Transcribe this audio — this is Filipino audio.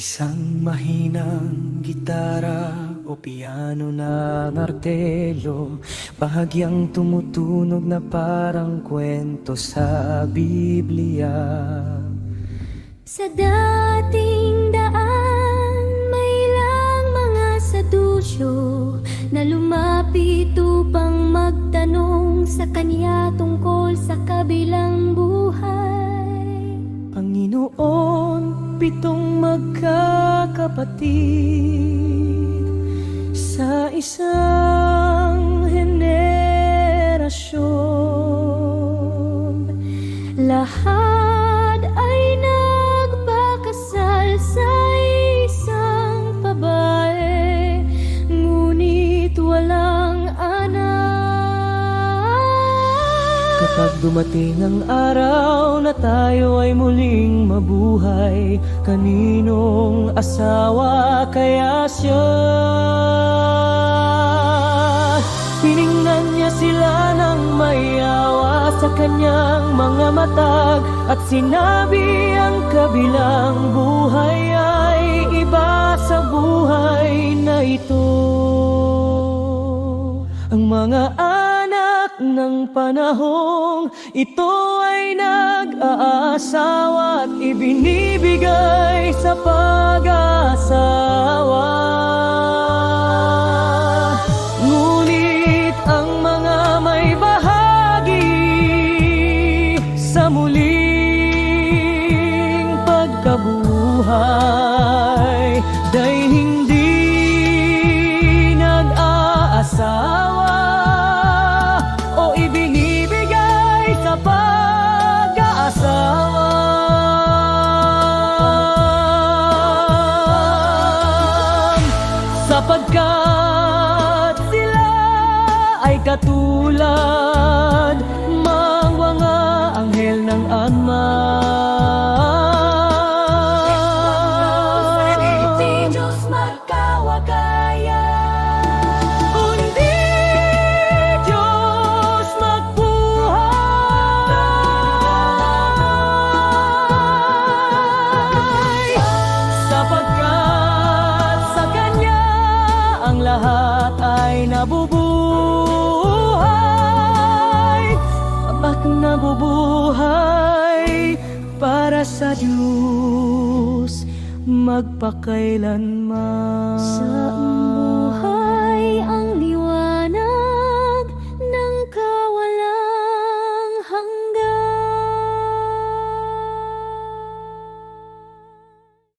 Isang mahinang gitara o piano na martelo Bahagyang tumutunog na parang kwento sa Biblia Sa dating daan, may ilang mga sadusyo na lumapit upang magtanong sa kanya tungkol sa kabilang buhay. Panginoon, pitong magkakapatid Sa isang henerasyon. Lahat Kapag dumating ang araw na tayo ay muling mabuhay Kaninong asawa kaya siya? Tiningnan niya sila ng mayawa sa kanyang mga matag At sinabi ang kabilang buhay ay iba sa buhay na ito Ang mga ng panahong ito ay nag-aasawa at ibinibigay sa pag-asawa. Ngunit ang mga may bahagi sa muling pagkabuhay Day hindi nag-aasawa sapagkat sila ay katulad sa Diyos magpakailanman. Sa